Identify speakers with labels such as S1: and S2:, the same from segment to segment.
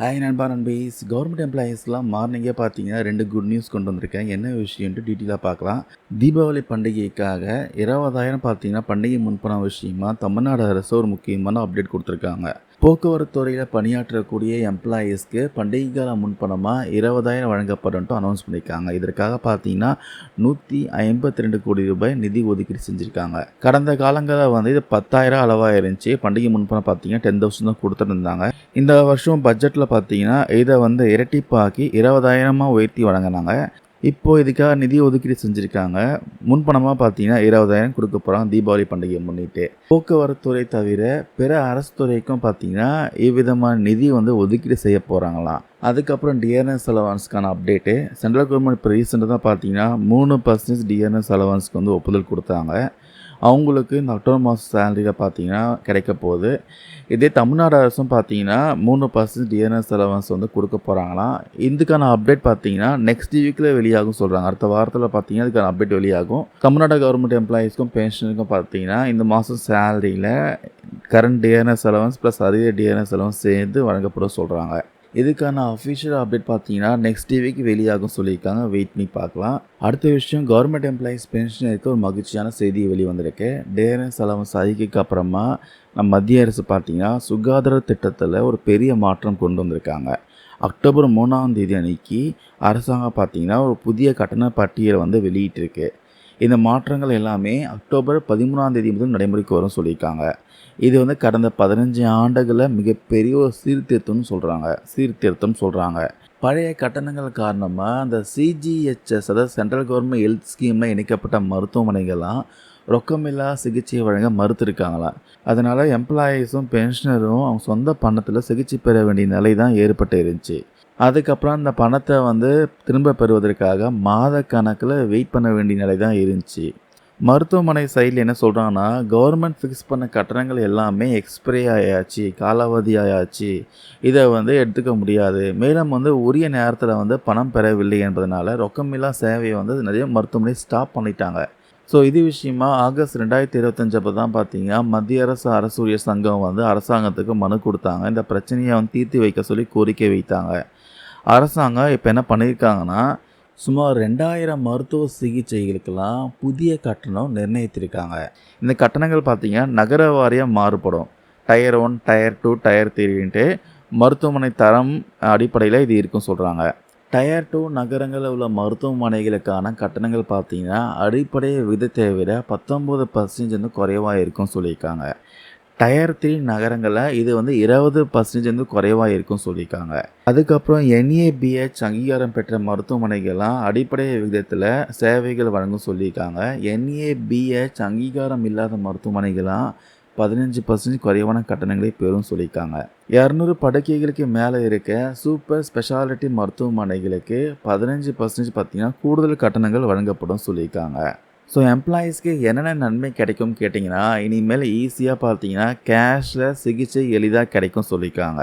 S1: Hi நண்பா நண்பீஸ் government எம்ப்ளாயீஸ்லாம் மார்னிங்கே பார்த்தீங்கன்னா ரெண்டு குட் நியூஸ் கொண்டு வந்திருக்கேன். என்ன விஷயம்ட்டு டீட்டெயிலாக பார்க்கலாம். தீபாவளி பண்டிகைக்காக இருபதாயிரம் பார்த்தீங்கன்னா பண்டிகை முன்பணம் விஷயமா தமிழ்நாடு அரசு ஒரு முக்கியமான அப்டேட் கொடுத்துருக்காங்க. போக்குவரத்து துறையில் பணியாற்றக்கூடிய எம்ப்ளாயீஸ்க்கு பண்டிகை கால முன்பணமாக இருபதாயிரம் வழங்கப்படும்ட்டு அனௌன்ஸ் பண்ணியிருக்காங்க. இதற்காக பார்த்தீங்கன்னா நூற்றி ஐம்பத்தி ரெண்டு கோடி ரூபாய் நிதி ஒதுக்கீடு செஞ்சுருக்காங்க. கடந்த காலங்களில் வந்து இது பத்தாயிரம் அளவாக இருந்துச்சு. பண்டிகை முன்பணம் பார்த்தீங்கன்னா டென் தௌசண்ட் தான் கொடுத்துருந்தாங்க. இந்த வருஷம் பட்ஜெட்டில் பார்த்தீங்கன்னா இதை வந்து இரட்டிப்பாக்கி இருபதாயிரமாக உயர்த்தி வழங்கினாங்க. இப்போது இதுக்காக நிதி ஒதுக்கீடு செஞ்சுருக்காங்க. முன்பணமாக பார்த்தீங்கன்னா இருபதாயிரம் கொடுக்க போகிறாங்க தீபாவளி பண்டிகையை முன்னிட்டு. போக்குவரத்து துறை தவிர பிற அரசு துறைக்கும் பார்த்தீங்கன்னா இவ்விதமான நிதி வந்து ஒதுக்கீடு செய்ய போகிறாங்களாம் அதுக்கப்புறம் டிஆர்எஸ் அலவான்ஸ்க்கான அப்டேட்டு சென்ட்ரல் கவர்மெண்ட் இப்போ ரீசெண்டாக தான் பார்த்தீங்கன்னா மூணு பர்சன்டேஜ் டிஆர்எஸ் அலவான்ஸ்க்கு வந்து ஒப்புதல் கொடுத்தாங்க. அவங்களுக்கு இந்த அக்டோபர் மாதம் சேலரியில் பார்த்தீங்கன்னா கிடைக்க போகுது. இதே தமிழ்நாடு அரசும் பார்த்தீங்கன்னா மூணு பர்சன்ட் டிஎன்எஸ் அலவன்ஸ் வந்து கொடுக்க போகிறாங்களாம் இதுக்கான அப்டேட் பார்த்தீங்கன்னா நெக்ஸ்ட் வீக்கில் வெளியாகும் சொல்கிறாங்க அடுத்த வாரத்தில் பார்த்தீங்கன்னா இதுக்கான அப்டேட் வெளியாகும். தமிழ்நாடு கவர்மெண்ட் எம்ப்ளாயீஸ்க்கும் பென்ஷனுக்கும் பார்த்தீங்கன்னா இந்த மாதம் சேலரியில் கரண்ட் டிஎன்எஸ் அலவன்ஸ் ப்ளஸ் அதிக டிஎன்எஸ் அலவன்ஸ் சேர்ந்து வழங்கப்பட சொல்கிறாங்க இதுக்கான அஃபிஷியல் அப்டேட் பார்த்தீங்கன்னா நெக்ஸ்ட் வீக் வெளியாகும் சொல்லியிருக்காங்க. வெயிட் பண்ணி பார்க்கலாம். அடுத்த விஷயம் கவர்மெண்ட் எம்ப்ளாயீஸ் பென்ஷனருக்கு ஒரு மகிழ்ச்சியான செய்தி வெளிவந்திருக்கு வந்திருக்கு. டேரன்ஸ் சதிக்கு அப்புறமா நம்ம மத்திய அரசு பார்த்தீங்கன்னா சுகாதார திட்டத்தில் ஒரு பெரிய மாற்றம் கொண்டு வந்திருக்காங்க. அக்டோபர் மூணாம் தேதி அன்னைக்கு அரசாங்கம் பார்த்தீங்கன்னா ஒரு புதிய கட்டண பட்டியலை வந்து வெளியிட்டிருக்கு. இந்த மாற்றங்கள் எல்லாமே அக்டோபர் பதிமூணாம் தேதி முதல் நடைமுறைக்கு வரும் சொல்லியிருக்காங்க. இது வந்து கடந்த பதினஞ்சு ஆண்டுகளில் மிகப்பெரிய ஒரு சீர்திருத்தம்னு சொல்கிறாங்க சீர்திருத்தம் சொல்கிறாங்க பழைய கட்டணங்கள் காரணமாக அந்த சிஜிஹெச்எஸ் அதாவது சென்ட்ரல் கவர்மெண்ட் ஹெல்த் ஸ்கீமில் இணைக்கப்பட்ட மருத்துவமனைகள்லாம் ரொக்கமில்லா சிகிச்சை வழங்க மறுத்துருக்காங்களாம். அதனால் எம்ப்ளாயீஸும் பென்ஷனரும் அவங்க சொந்த பணத்தில் சிகிச்சை பெற வேண்டிய நிலை தான் ஏற்பட்டு இருந்துச்சு. அதுக்கப்புறம் அந்த பணத்தை வந்து திரும்ப பெறுவதற்காக மாத கணக்கில் வெயிட் பண்ண வேண்டிய நிலை தான் இருந்துச்சு. மருத்துவமனை சைடில் என்ன சொல்கிறாங்கன்னா கவர்மெண்ட் ஃபிக்ஸ் பண்ண கட்டணங்கள் எல்லாமே எக்ஸ்பிரி ஆயாச்சு காலாவதி ஆயாச்சு. இதை வந்து எடுத்துக்க முடியாது. மேலும் வந்து உரிய நேரத்தில் வந்து பணம் பெறவில்லை என்பதனால ரொக்கமில்லா சேவையை வந்து நிறைய மருத்துவமனை ஸ்டாப் பண்ணிட்டாங்க. ஸோ இது விஷயமா ஆகஸ்ட் ரெண்டாயிரத்தி இருபத்தஞ்சப்போ தான் பார்த்தீங்கன்னா மத்திய அரசு அரசூரிய சங்கம் வந்து அரசாங்கத்துக்கு மனு கொடுத்தாங்க. இந்த பிரச்சனையை வந்து தீர்த்து வைக்க சொல்லி கோரிக்கை வைத்தாங்க. அரசாங்கம் இப்போ என்ன பண்ணியிருக்காங்கன்னா சுமார் ரெண்டாயிரம் மருத்துவ சிகிச்சைகளுக்கெல்லாம் புதிய கட்டணம் நிர்ணயித்திருக்காங்க. இந்த கட்டணங்கள் பார்த்திங்கன்னா நகர வாரியாக மாறுபடும். Tier one tier two tier த்ரீன்ட்டு மருத்துவமனை தரம் அடிப்படையில் இது இருக்கும் சொல்கிறாங்க டயர் டூ நகரங்களில் உள்ள மருத்துவமனைகளுக்கான கட்டணங்கள் பார்த்தீங்கன்னா அடிப்படை விதத்தை விட பத்தொம்போது பர்சன்டேஜ் வந்து குறைவாக இருக்கும்னு சொல்லியிருக்காங்க. டயர் த்ரீ நகரங்களில் இது வந்து இருபது பர்சன்டேஜ் வந்து குறைவாக இருக்கும் சொல்லியிருக்காங்க. அதுக்கப்புறம் என்ஏபிஹெச் அங்கீகாரம் பெற்ற மருத்துவமனைகள்லாம் அடிப்படை விகிதத்தில் சேவைகள் வழங்கும் சொல்லியிருக்காங்க. என்ஏபிஹெச் அங்கீகாரம் இல்லாத மருத்துவமனைகள்லாம் பதினஞ்சு பர்சன்டேஜ் குறைவான கட்டணங்களை பெறும் சொல்லியிருக்காங்க. இரநூறு படுக்கைகளுக்கு மேலே இருக்க சூப்பர் ஸ்பெஷாலிட்டி மருத்துவமனைகளுக்கு பதினஞ்சு பர்சன்டேஜ் பார்த்திங்கன்னா கூடுதல் கட்டணங்கள் வழங்கப்படும் சொல்லியிருக்காங்க. ஸோ எம்ப்ளாயீஸ்க்கு என்னென்ன நன்மை கிடைக்கும் கேட்டிங்கன்னா இனிமேல் ஈஸியாக பார்த்தீங்கன்னா கேஷில் சிகிச்சை எளிதாக கிடைக்கும் சொல்லியிருக்காங்க.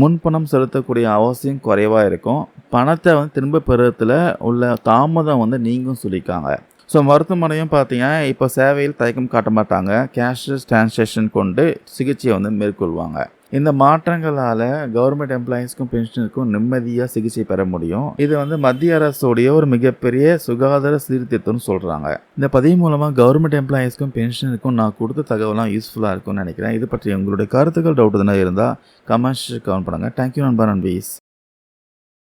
S1: முன்பணம் செலுத்தக்கூடிய அவசியம் குறைவாக இருக்கும். பணத்தை வந்து திரும்ப பெறுறதுல உள்ள தாமதம் வந்து நீங்கும் சொல்லியிருக்காங்க. ஸோ மருத்துவமனையும் பார்த்தீங்கன்னா இப்போ சேவையில் தயக்கம் காட்ட மாட்டாங்க. கேஷ் டிரான்சாக்ஷன் கொண்டு சிகிச்சையை வந்து மேற்கொள்வாங்க. இந்த மாற்றங்களால் கவர்மெண்ட் எம்ப்ளாயீஸ்க்கும் பென்ஷனுக்கும் நிம்மதியாக சிகிச்சை பெற முடியும். இது வந்து மத்திய அரசுடைய ஒரு மிகப்பெரிய சுகாதார சீர்திருத்தம்னு சொல்கிறாங்க இந்த பதிவு மூலமாக கவர்மெண்ட் எம்ப்ளாயீஸ்க்கும் பென்ஷனுக்கும் நான் கொடுத்த தகவலாம் யூஸ்ஃபுல்லாக இருக்கும்னு நினைக்கிறேன். இது பற்றி உங்களுடைய கருத்துக்கள் டவுட் எதுனா இருந்தால் கமெண்ட்ஸ் கவுண்ட் பண்ணுங்கள் தேங்க்யூ நண்பர் அண்ட் வீஸ்